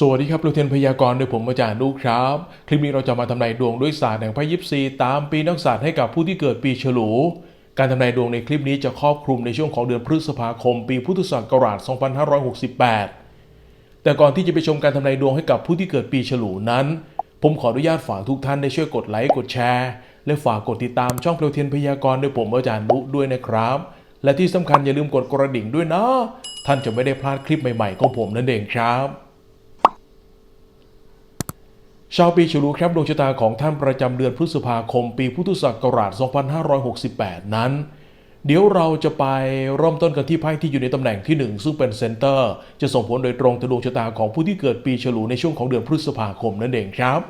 สวัสดีครับลูเทนพยากรณ์โดยผมอาจารย์นุครับ คลิปนี้เราจะมาทำนายดวงด้วยศาสตร์แห่งไพ่ยิปซีตามปีนักศาสตร์ให้กับผู้ที่เกิดปีฉลู การทำนายดวงในคลิปนี้จะครอบคลุมในช่วงของเดือนพฤษภาคม ปีพุทธศักราช 2568 แต่ก่อนที่จะไปชมการทำนายดวงให้กับผู้ที่เกิดปีฉลูนั้น ผมขออนุญาตฝากทุกท่านได้ช่วยกดไลค์กดแชร์ และฝากกดติดตามช่องเพลวเทียนพยากรณ์โดยผมอาจารย์นุด้วยนะครับ และที่สำคัญอย่าลืมกดกระดิ่งด้วยนะ ท่านจะไม่ได้พลาดคลิปใหม่ๆของผมนั่นเองครับ ชาวปีฉลูครับดวงชะตาของท่านประจำเดือนพฤษภาคม ปีพุทธศักราช 2568 นั้น เดี๋ยวเราจะไปเริ่มต้นกันที่ไพ่ที่อยู่ในตำแหน่งที่ 1 ซึ่งเป็นเซนเตอร์ จะส่งผลโดยตรงต่อดวงชะตาของผู้ที่เกิดปีฉลูในช่วงของเดือนพฤษภาคมนั่นเองครับ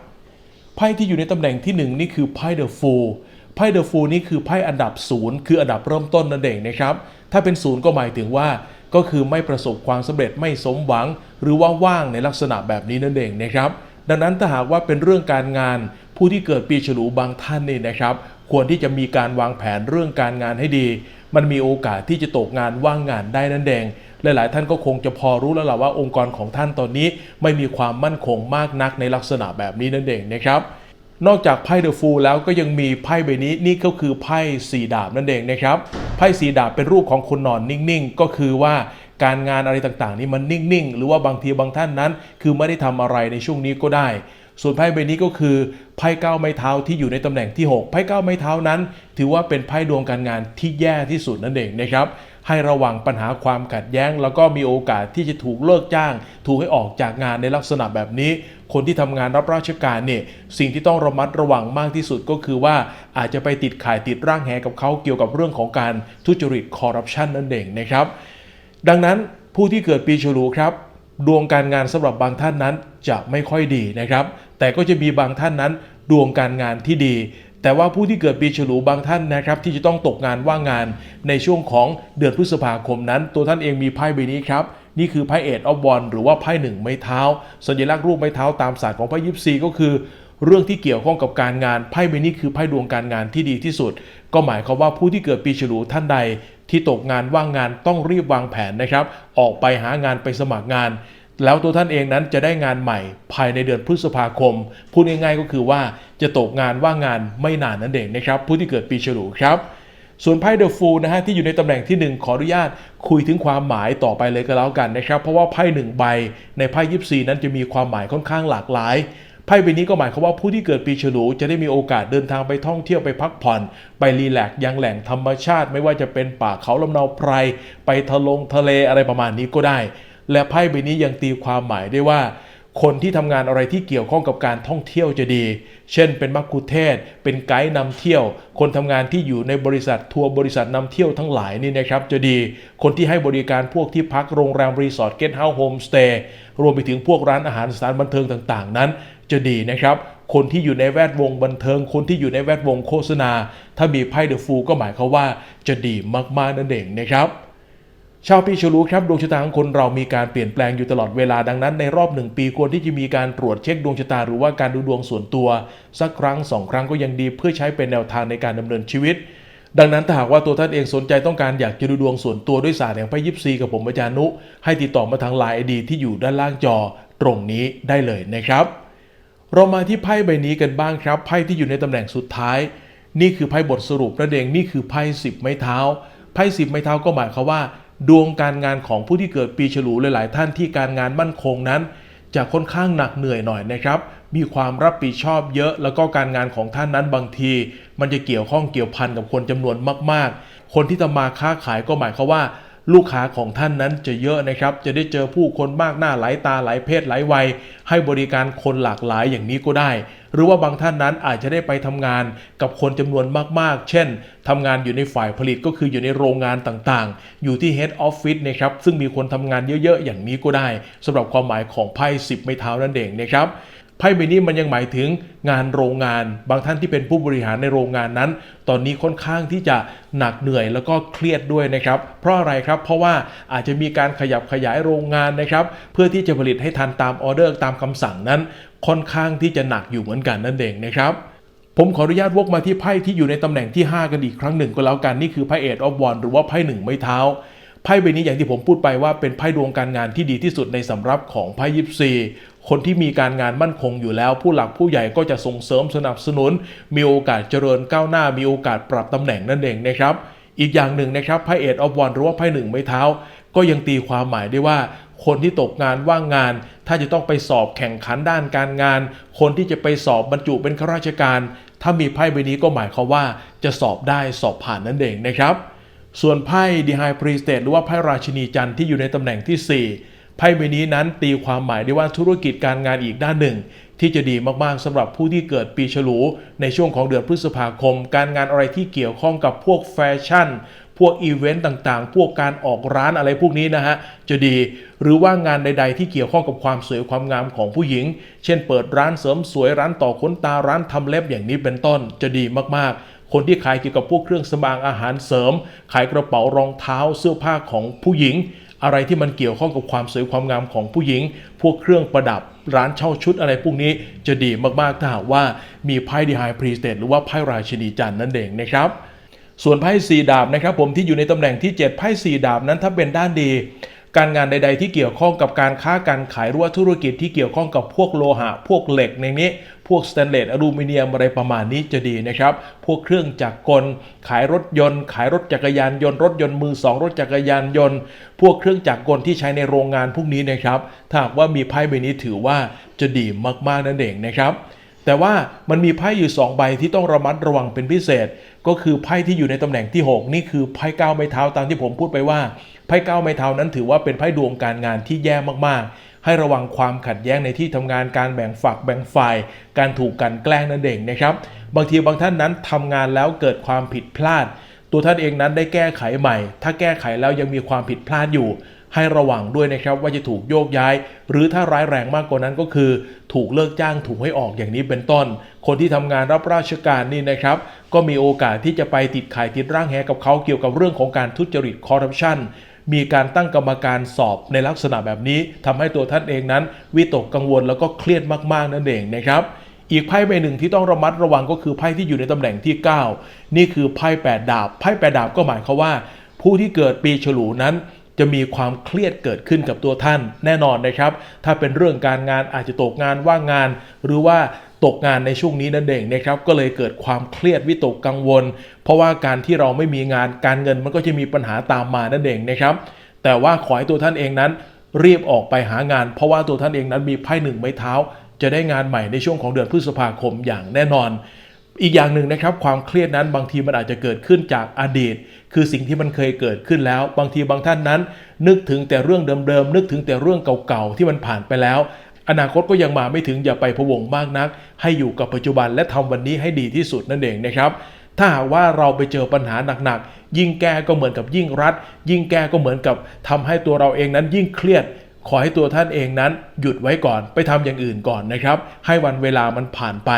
ไพ่ที่อยู่ในตำแหน่งที่ 1 นี่คือไพ่เดอะฟูลไพ่เดอะฟูลนี่คือไพ่อันดับศูนย์คืออันดับเริ่มต้นนั่นเองนะครับถ้าเป็นศูนย์ก็หมายถึงว่าก็คือไม่ประสบความสำเร็จไม่สมหวัง หรือว่าว่างในลักษณะแบบนี้นั่นเองนะครับ ดังนั้นถ้าหากว่าเป็นเรื่องการงาน ผู้ที่เกิดปีฉลูบางท่านนี่นะครับ ควรที่จะมีการวางแผนเรื่องการงานให้ดี มันมีโอกาสที่จะตกงานว่างงานได้นั่นเองหลายๆ ท่านก็คงจะพอรู้แล้วล่ะว่าองค์กรของท่านตอนนี้ ไม่มีความมั่นคงมากนักในลักษณะแบบนี้นั่นเองนะครับนอกจากไพ่เดอะฟูลแล้วก็ยังมีไพ่ใบนี้นี่ก็คือไพ่สีดาบนั่นเองนะครับไพ่สีดาบเป็นรูปของคนนอนนิ่งๆ ก็คือว่า การงานอะไรต่างๆ นี่มันนิ่งๆ หรือว่าบางทีบางท่านนั้น คือไม่ได้ทำอะไรในช่วงนี้ก็ได้ ส่วนไพ่ใบนี้ก็คือไพ่เก้าไม้เท้าที่อยู่ในตำแหน่งที่ 6 ไพ่เก้าไม้เท้านั้น ถือว่าเป็นไพ่ดวงการงานที่แย่ที่สุดนั่นเองนะครับให้ระวังปัญหาความขัดแย้ง แล้วก็มีโอกาสที่จะถูกเลิกจ้าง ถูกให้ออกจากงานในลักษณะแบบนี้ คนที่ทำงานรับราชการเนี่ยสิ่งที่ต้องระมัดระวังมากที่สุดก็คือว่าอาจจะไปติดข่ายติดร่างแหกับเขาเกี่ยวกับเรื่องของการทุจริตคอร์รัปชันนั่นเองนะครับ ดังนั้นผู้ที่เกิดปีฉลูครับ ดวงการงานสำหรับบางท่านนั้นจะไม่ค่อยดีนะครับ แต่ก็จะมีบางท่านนั้น ดวงการงานที่ดี แต่ว่าผู้ที่เกิดปีฉลูบางท่านนะครับ ที่จะต้องตกงานว่างงานในช่วงของเดือนพฤษภาคมนั้น ตัวท่านเองมีไพ่ใบนี้ครับนี่คือไพ่เอ็ดออฟบอลหรือว่าไพ่หนึ่งไม้เท้า สัญลักษณ์รูปไม้เท้าตามศาสตร์ของไพ่ยิปซีก็คือ เรื่องที่เกี่ยวข้องกับการงานไพ่ใบนี้คือไพ่ดวงการงานที่ดีที่สุด ก็หมายความว่าผู้ที่เกิดปีฉลูท่านใด ที่ตกงานว่างงานต้องรีบวางแผนนะครับ ออกไปหางานไปสมัครงาน แล้วตัวท่านเองนั้นจะได้งานใหม่ภายในเดือนพฤษภาคม พูดง่ายๆก็คือว่าจะตกงานว่างงานไม่นานนั่นเองนะครับผู้ที่เกิดปีฉลูครับส่วนไพ่เดอะฟูลนะฮะที่อยู่ในตำแหน่งที่ 1 ขออนุญาตคุยถึงความหมายต่อไปเลยก็แล้วกันนะครับ เพราะว่าไพ่หนึ่งใบในไพ่ยิปซีนั้นจะมีความหมายค่อนข้างหลากหลาย ไพ่ใบนี้ก็หมายความว่าผู้ที่เกิดปีฉลูจะได้มีโอกาสเดินทางไปท่องเที่ยวไปพักผ่อน ไปรีแลกซ์ยังแหล่งธรรมชาติ ไม่ว่าจะเป็นป่าเขาลำเนาไพร ไปทะลงทะเลอะไรประมาณนี้ก็ได้ และไพ่ใบนี้ยังตีความหมายได้ว่า คนที่ทำงานอะไรที่เกี่ยวข้องกับการท่องเที่ยวจะดี เช่น เป็นมักคุเทศ เป็นไกด์นำเที่ยว คนทำงานที่อยู่ในบริษัททัวร์บริษัทนำเที่ยวทั้งหลายนี่นะครับจะดี คนที่ให้บริการพวกที่พักโรงแรมรีสอร์ทเกสต์เฮาส์โฮมสเตย์รวมไปถึงพวกร้านอาหารสถานบันเทิงต่างๆ นั้น จะดีนะครับคนที่อยู่ในแวดวงบันเทิง คนที่อยู่ในแวดวงโฆษณา ถ้ามีไพ่เดอะฟูก็หมายความว่าจะดีมากๆนั่นเองนะครับ ชาวปีฉลูครับดวงชะตาของคนเรามีการเปลี่ยนแปลงอยู่ตลอดเวลาดังนั้นในรอบหนึ่งปีควรที่จะมีการตรวจเช็คดวงชะตาหรือว่าการดูดวงส่วนตัว สักครั้งสองครั้งก็ยังดีเพื่อใช้เป็นแนวทางในการดำเนินชีวิต ดังนั้นถ้าหากว่าตัวท่านเองสนใจต้องการอยากจะดูดวงส่วนตัวด้วยศาสตร์แห่งไพ่ยิปซีกับผมอาจารย์นุ ให้ติดต่อมาทางไลน์ไอดีที่อยู่ด้านล่างจอตรงนี้ได้เลยนะครับ เรามาที่ไพ่ใบนี้กันบ้างครับไพ่ที่อยู่ในตำแหน่งสุดท้าย นี่คือไพ่บทสรุปนั่นเองนี่คือไพ่สิบไม้เท้าไพ่สิบไม้เท้าก็หมายความว่า ดวงการงานของผู้ที่เกิดปีฉลูหลาย ๆ ท่านที่การงานมั่นคงนั้น จะค่อนข้างหนักเหนื่อยหน่อยนะครับ มีความรับผิดชอบเยอะ แล้วก็การงานของท่านนั้นบางที มันจะเกี่ยวข้องเกี่ยวพันกับคนจำนวนมาก ๆ คนที่จะมาค้าขายก็หมายความว่า ลูกค้าของท่านนั้นจะเยอะนะครับ จะได้เจอผู้คนมากหน้าหลายตาหลายเพศหลายวัย ให้บริการคนหลากหลายอย่างนี้ก็ได้ หรือว่าบางท่านนั้นอาจจะได้ไปทำงานกับคนจำนวนมากๆ เช่นทำงานอยู่ในฝ่ายผลิตก็คืออยู่ในโรงงานต่างๆ อยู่ที่ Head Office นะครับ ซึ่งมีคนทำงานเยอะๆ อย่างนี้ก็ได้สำหรับความหมายของไพ่10ไม้เท้านั่นเองนะครับ ไพ่ใบนี้มันยังหมายถึงงานโรงงาน บางท่านที่เป็นผู้บริหารในโรงงานนั้น ตอนนี้ค่อนข้างที่จะหนักเหนื่อยแล้วก็เครียดด้วยนะครับ เพราะอะไรครับ เพราะว่าอาจจะมีการขยับขยายโรงงานนะครับ เพื่อที่จะผลิตให้ทันตามออเดอร์ตามคำสั่งนั้น ค่อนข้างที่จะหนักอยู่เหมือนกันนั่นเองนะครับผมขออนุญาตวกมาที่ไพ่ที่อยู่ในตำแหน่งที่ 5 กันอีกครั้งหนึ่งก็แล้วกันนี่คือไพ่เอ็ดออฟวอนหรือว่าไพ่หนึ่งไม้เท้าไพ่ใบนี้อย่างที่ผมพูดไปว่าเป็นไพ่ดวงการงานที่ดีที่สุดในสำรับของไพ่ยิปซี คนที่มีการงานมั่นคงอยู่แล้ว ผู้หลักผู้ใหญ่ก็จะส่งเสริมสนับสนุน มีโอกาสเจริญก้าวหน้า มีโอกาสปรับตำแหน่งนั่นเองนะครับ อีกอย่างหนึ่งนะครับไพ่เอ็ดออฟวันหรือว่าไพ่หนึ่งไม้เท้า ก็ยังตีความหมายได้ว่าคนที่ตกงานว่างงาน ถ้าจะต้องไปสอบแข่งขันด้านการงาน คนที่จะไปสอบบรรจุเป็นข้าราชการ ถ้ามีไพ่ใบนี้ก็หมายความว่าจะสอบได้สอบผ่านนั่นเองนะครับ ส่วนไพ่ดีไฮพรีสเตหรือว่าไพ่ราชินีจันทร์ที่อยู่ในตำแหน่งที่ 4 ไพ่ใบนี้นั้นตีความหมายได้ว่าธุรกิจการงานอีกด้านหนึ่ง ที่จะดีมากๆสำหรับผู้ที่เกิดปีฉลู ในช่วงของเดือนพฤษภาคม การงานอะไรที่เกี่ยวข้องกับพวกแฟชั่น พวกอีเวนต์ต่างๆ พวกการออกร้านอะไรพวกนี้นะฮะจะดีหรือว่างานใด ๆ ที่เกี่ยวข้องกับความสวยความงามของผู้หญิง เช่น เปิดร้านเสริมสวยร้านต่อขนตาร้านทำเล็บอย่างนี้เป็นต้นจะดีมากๆคนที่ขายเกี่ยวกับพวกเครื่องสำอางอาหารเสริม ขายกระเป๋ารองเท้าเสื้อผ้าของผู้หญิง อะไรที่มันเกี่ยวข้องกับความสวยความงามของผู้หญิง พวกเครื่องประดับร้านเช่าชุดอะไรพวกนี้จะดีมากๆถ้าหากว่ามีไพ่ดีไฮพรีสเตทหรือว่าไพ่ราชินีจันทร์นั่นเองนะครับส่วนไพ่สีดาบนะครับผมที่อยู่ในตำแหน่งที่ 7 ไพ่สีดาบนั้นถ้าเป็นด้านดี การงานใด ๆ ที่เกี่ยวข้องกับการค้าการขายหรือว่าธุรกิจที่เกี่ยวข้องกับพวกโลหะ พวกเหล็กในนี้พวกสแตนเลสอลูมิเนียมอะไรประมาณนี้จะดีนะครับ พวกเครื่องจักรกล ขายรถยนต์ ขายรถจักรยานยนต์รถยนต์มือสองรถจักรยานยนต์ พวกเครื่องจักรกลที่ใช้ในโรงงานพวกนี้นะครับ ถ้าหากว่ามีไพ่ใบนี้ถือว่าจะดีมากๆนั่นเองนะครับ แต่ว่ามันมีไพ่อยู่2ใบที่ต้องระมัดระวังเป็นพิเศษ ก็คือไพ่ที่อยู่ในตำแหน่งที่ 6 นี่คือไพ่ก้าวไม้เท้าตามที่ผมพูดไปว่าไพ่ก้าวไม้เท้านั้นถือว่าเป็นไพ่ดวงการงานที่แย่มากๆ ให้ระวังความขัดแย้งในที่ทำงานการแบ่งฝักแบ่งฝ่าย การถูกกันแกล้งนั่นเองนะครับ บางทีบางท่านนั้นทำงานแล้วเกิดความผิดพลาด ตัวท่านเองนั้นได้แก้ไขใหม่ ถ้าแก้ไขแล้วยังมีความผิดพลาดอยู่ ให้ระวังด้วยนะครับว่าจะถูกโยกย้าย หรือถ้าร้ายแรงมากกว่านั้นก็คือ ถูกเลิกจ้างถูกให้ออกอย่างนี้เป็นต้น คนที่ทำงานรับราชการนี่นะครับ ก็มีโอกาสที่จะไปติดขายติดร่างแหกับเขาเกี่ยวกับเรื่องของการทุจริตคอร์รัปชันมีการตั้งกรรมการสอบในลักษณะแบบนี้ทำให้ตัวท่านเองนั้น วิตกกังวลแล้วก็เครียดมากๆนั่นเองนะครับอีกไพ่ใบหนึ่งที่ต้องระมัดระวังก็คือไพ่ที่อยู่ในตำแหน่งที่ 9 นี่คือไพ่แปดดาบไพ่แปดดาบก็หมายความว่า ผู้ที่เกิดปีฉลูนั้น จะมีความเครียดเกิดขึ้นกับตัวท่านแน่นอนนะครับ ถ้าเป็นเรื่องการงานอาจจะตกงานว่างงาน หรือว่าตกงานในช่วงนี้นั่นเองนะครับก็เลยเกิดความเครียดวิตกกังวล เพราะว่าการที่เราไม่มีงานการเงินมันก็จะมีปัญหาตามมานั่นเองนะครับ แต่ว่าขอให้ตัวท่านเองนั้น รีบออกไปหางาน เพราะว่าตัวท่านเองนั้นมีไพ่หนึ่งไม้เท้า จะได้งานใหม่ในช่วงของเดือนพฤษภาคมอย่างแน่นอน อีกอย่างหนึ่งนะครับ ความเครียดนั้นบางทีมันอาจจะเกิดขึ้นจากอดีต คือสิ่งที่มันเคยเกิดขึ้นแล้ว บางทีบางท่านนั้น นึกถึงแต่เรื่องเดิมๆนึกถึงแต่เรื่องเก่าๆที่มันผ่านไปแล้ว อนาคตก็ยังมาไม่ถึงอย่าไปพะวงมากนัก ให้อยู่กับปัจจุบันและทำวันนี้ให้ดีที่สุดนั่นเองนะครับถ้าหากว่าเราไปเจอปัญหาหนักๆ ยิ่งแก้ก็เหมือนกับยิ่งรัด ยิ่งแก้ก็เหมือนกับทำให้ตัวเราเองนั้นยิ่งเครียด ขอให้ตัวท่านเองนั้นหยุดไว้ก่อนไปทำอย่างอื่นก่อนนะครับ ให้วันเวลามันผ่านไป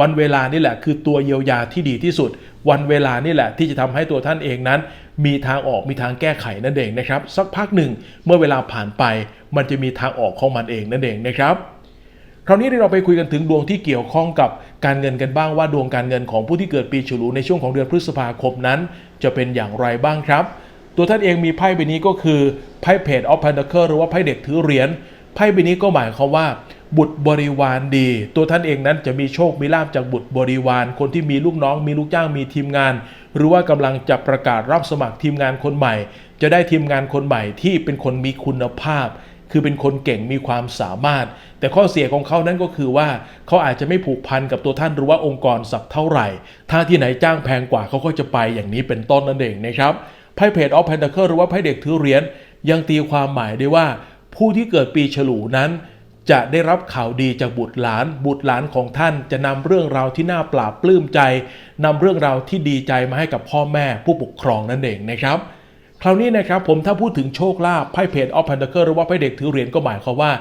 วันเวลานี่แหละคือตัวเยียวยาที่ดีที่สุด วันเวลานี่แหละที่จะทำให้ตัวท่านเองนั้น มีทางออกมีทางแก้ไขนั่นเองนะครับ สักพักหนึ่งเมื่อเวลาผ่านไป มันจะมีทางออกของมันเองนั่นเองนะครับคราวนี้เราไปคุยกันถึงดวงที่เกี่ยวข้องกับการเงินกันบ้างว่าดวงการเงินของผู้ที่เกิดปีฉลูในช่วงของเดือนพฤษภาคมนั้น จะเป็นอย่างไรบ้างครับ ตัวท่านเองมีไพ่ใบนี้ก็คือไพ่เพจออฟพันเดอร์หรือว่าไพ่เด็กถือเหรียญไพ่ใบนี้ก็หมายความว่า บุตรบริวารดี ตัวท่านเองนั้นจะมีโชคมีลาภจากบุตรบริวาร คนที่มีลูกน้อง มีลูกจ้างมีทีมงาน หรือว่ากำลังจะประกาศรับสมัครทีมงานคนใหม่ จะได้ทีมงานคนใหม่ที่เป็นคนมีคุณภาพคือเป็นคนเก่งมีความสามารถ แต่ข้อเสียของเขานั้นก็คือว่าเขาอาจจะไม่ผูกพันกับตัวท่านหรือว่าองค์กรสักเท่าไหร่ ถ้าที่ไหนจ้างแพงกว่าเขาก็จะไปอย่างนี้เป็นต้นนั่นเองนะครับ ไพ่เพจออฟแพนเดอร์หรือว่าไพ่เด็กถือเหรียญยังตีความหมายได้ว่า ผู้ที่เกิดปีฉลูนั้น จะได้รับข่าวดีจากบุตรหลาน บุตรหลานของท่านจะนำเรื่องราวที่น่าปราบปลื้มใจนำเรื่องราวที่ดีใจมาให้กับพ่อแม่ผู้ปกครองนั่นเองนะครับคราวนี้นะครับผมถ้าพูดถึงโชคลาภไพ่เพจออฟพันเดอร์หรือว่าไพ่เด็กถือเหรียญก็หมายความว่า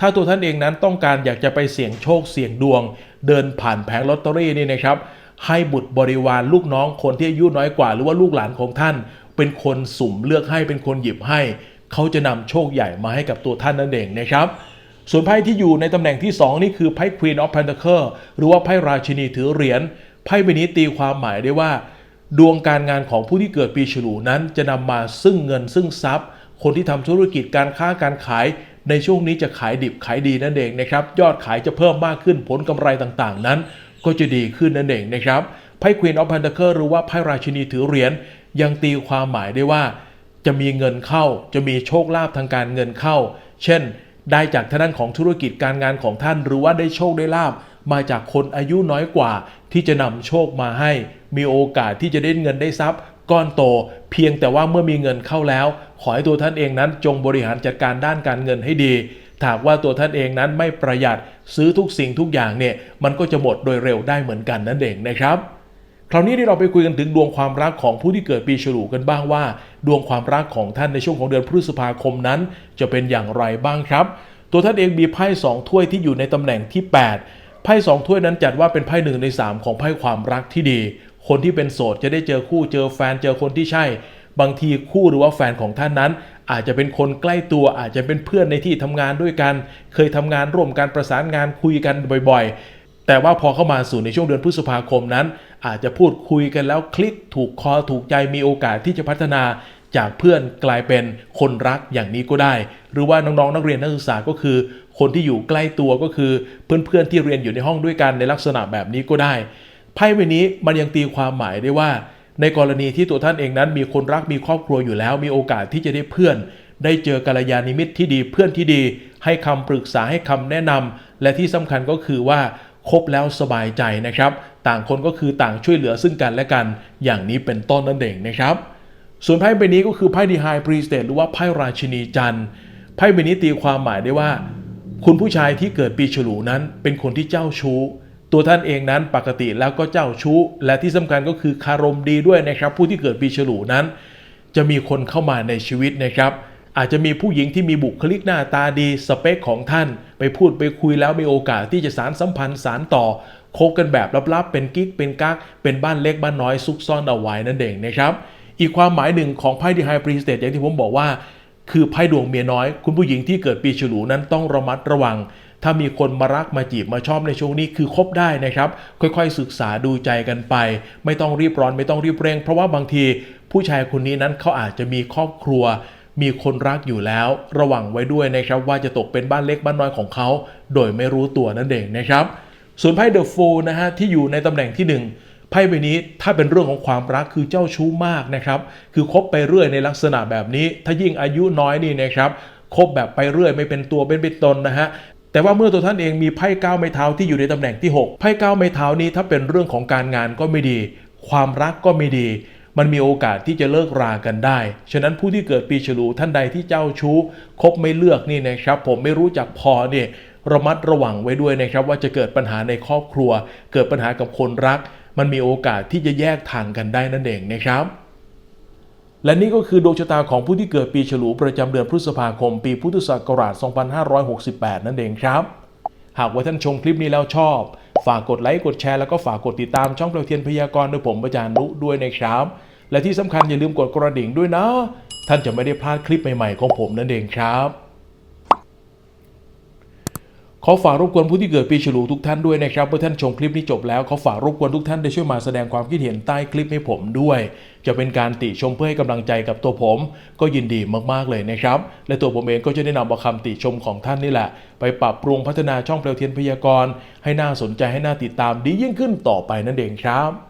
ถ้าตัวท่านเองนั้นต้องการอยากจะไปเสี่ยงโชคเสี่ยงดวง เดินผ่านแผงลอตเตอรี่นี่นะครับให้บุตรบริวารลูกน้องคนที่อายุน้อยกว่า หรือว่าลูกหลานของท่าน เป็นคนสุ่มเลือกให้เป็นคนหยิบให้ เขาจะนำโชคใหญ่มาให้กับตัวท่านนั่นเองนะครับ ส่วนไพ่ที่อยู่ในตำแหน่งที่ 2 นี่คือไพ่ Queen of Pentacles หรือว่าไพ่ราชินีถือเหรียญไพ่ใบนี้ตีความหมายได้ว่า ดวงการงานของผู้ที่เกิดปีฉลูนั้นจะนำมาซึ่งเงินซึ่งทรัพย์ คนที่ทำธุรกิจการค้าการขายในช่วงนี้จะขายดิบขายดีนั่นเองนะครับ ยอดขายจะเพิ่มมากขึ้นผลกำไรต่างๆ นั้น ก็จะดีขึ้นนั่นเองนะครับไพ่ Queen of Pentacles หรือว่าไพ่ราชินีถือเหรียญ ยังตีความหมายได้ว่า จะมีเงินเข้า จะมีโชคลาภทางการเงินเข้า เช่น ได้จากทางด้านของธุรกิจการงานของท่าน หรือว่าได้โชคได้ลาบมาจากคนอายุน้อยกว่า ที่จะนำโชคมาให้ มีโอกาสที่จะได้เงินได้ทรัพย์ ก้อนโต เพียงแต่ว่าเมื่อมีเงินเข้าแล้ว ขอให้ตัวท่านเองนั้นจงบริหารจัดการด้านการเงินให้ดีถาหากว่าตัวท่านเองนั้นไม่ประหยัดซื้อทุกสิ่งทุกอย่างเนี่ยมันก็จะหมดโดยเร็วได้เหมือนกันนั่นเองนะครับ คราวนี้ที่เราไปคุยกันถึงดวงความรักของผู้ที่เกิดปีฉลูกันบ้างว่า ดวงความรักของท่านในช่วงของเดือนพฤษภาคมนั้น จะเป็นอย่างไรบ้างครับ ตัวท่านเองมีไพ่สองถ้วยที่อยู่ในตำแหน่งที่ 8 ไพ่สองถ้วยนั้นจัดว่าเป็นไพ่หนึ่งใน 3 ของไพ่ความรักที่ดี คนที่เป็นโสดจะได้เจอคู่เจอแฟนเจอคนที่ใช่ บางทีคู่หรือว่าแฟนของท่านนั้น อาจจะเป็นคนใกล้ตัวอาจจะเป็นเพื่อนในที่ทำงานด้วยกัน เคยทำงานร่วมกันประสานงานคุยกันบ่อยๆ แต่ว่าพอเข้ามาสู่ในช่วงเดือนพฤษภาคมนั้น อาจจะพูดคุยกันแล้วคลิกถูกคอถูกใจมีโอกาสที่จะพัฒนาจากเพื่อนกลายเป็นคนรักอย่างนี้ก็ได้ หรือว่าน้องๆนักเรียนนักศึกษาก็คือ คนที่อยู่ใกล้ตัวก็คือ เพื่อนๆที่เรียนอยู่ในห้องด้วยกันในลักษณะแบบนี้ก็ได้ไพ่ใบนี้มันยังตีความหมายได้ว่า ในกรณีที่ตัวท่านเองนั้นมีคนรักมีครอบครัวอยู่แล้ว มีโอกาสที่จะได้เพื่อน ได้เจอกัลยาณมิตรที่ดีเพื่อนที่ดี ให้คำปรึกษาให้คำแนะนำและที่สำคัญก็คือว่า คบแล้วสบายใจนะครับ ต่างคนก็คือต่างช่วยเหลือซึ่งกันและกัน อย่างนี้เป็นต้นนั่นเองนะครับ ส่วนไพ่ใบนี้ก็คือไพ่ดีไฮพรีสเตหรือว่าไพ่ราชินีจันทร์ไพ่ใบนี้ตีความหมายได้ว่า คุณผู้ชายที่เกิดปีฉลูนั้นเป็นคนที่เจ้าชู้ ตัวท่านเองนั้นปกติแล้วก็เจ้าชู้ และที่สำคัญก็คือคารมดีด้วยนะครับ ผู้ที่เกิดปีฉลูนั้น จะมีคนเข้ามาในชีวิตนะครับ อาจจะมีผู้หญิงที่มีบุคลิกหน้าตาดีสเปคของท่าน ไปพูดไปคุยแล้วมีโอกาสที่จะสารสัมพันธ์สารต่อคบกันแบบลับๆ เป็นกิ๊กเป็นกักเป็นบ้านเล็กบ้านน้อยซุกซ่อนเอาไว้นั่นเองนะครับอีกความหมายหนึ่งของไพ่ดีไฮปรีสเตอย่างที่ผมบอกว่า คือไพ่ดวงเมียน้อย คุณผู้หญิงที่เกิดปีฉลูนั้นต้องระมัดระวัง ถ้ามีคนมารักมาจีบมาชอบในช่วงนี้คือคบได้นะครับ ค่อยๆศึกษาดูใจกันไป ไม่ต้องรีบร้อนไม่ต้องรีบเร่ง เพราะว่าบางทีผู้ชายคนนี้นั้นเขาอาจจะมีครอบครัว มีคนรักอยู่แล้ว ระวังไว้ด้วยนะครับว่าจะตกเป็นบ้านเล็กบ้านน้อยของเขา โดยไม่รู้ตัวนั่นเองนะครับส่วนไพ่เดอะโฟนะฮะที่อยู่ในตำแหน่งที่หนึ่งไพ่ใบนี้ถ้าเป็นเรื่องของความรักคือเจ้าชู้มากนะครับ คือคบไปเรื่อยในลักษณะแบบนี้ ถ้ายิ่งอายุน้อยนี่นะครับคบแบบไปเรื่อยไม่เป็นตัวเป็นเป็นตนนะฮะแต่ว่าเมื่อตัวท่านเองมีไพ่ก้าวไม้เท้าที่อยู่ในตำแหน่งที่ 6 ไพ่ก้าวไม้เท้านี้ถ้าเป็นเรื่องของการงานก็ไม่ดี ความรักก็ไม่ดี มันมีโอกาสที่จะเลิกรากันได้ ฉะนั้นผู้ที่เกิดปีฉลูท่านใดที่เจ้าชู้คบไม่เลือกนี่นะครับ ผมไม่รู้จักพอเนี่ยระมัดระวังไว้ด้วยนะครับ ว่าจะเกิดปัญหาในครอบครัว เกิดปัญหากับคนรัก มันมีโอกาสที่จะแยกทางกันได้นั่นเองนะครับและนี่ก็คือดวงชะตาของผู้ที่เกิดปีฉลูประจำเดือนพฤษภาคม ปีพุทธศักราช 2568 นั่นเองครับ หากว่าท่านชมคลิปนี้แล้วชอบ ฝากกดไลค์ กดแชร์ แล้วก็ฝากกดติดตามช่องเปลวเทียนพยากรณ์โดยผมอาจารย์นุด้วยนะครับ และที่สำคัญอย่าลืมกดกระดิ่งด้วยนะ ท่านจะไม่ได้พลาดคลิปใหม่ๆของผมนั่นเองครับขอฝากรบกวนผู้ที่เกิดปีฉลูทุกท่านด้วยนะครับเมื่อท่านชมคลิปนี้จบแล้วขอฝากรบกวนทุกท่านได้ช่วยมาแสดงความคิดเห็นใต้คลิปให้ผมด้วย จะเป็นการติชมเพื่อให้กำลังใจกับตัวผม ก็ยินดีมากๆเลยนะครับ และตัวผมเองก็จะได้นำเอาคำติชมของท่านนี่แหละ ไปปรับปรุงพัฒนาช่องเปลวเทียนพยากรณ์ให้น่าสนใจให้น่าติดตามดียิ่งขึ้นต่อไปนั่นเองครับ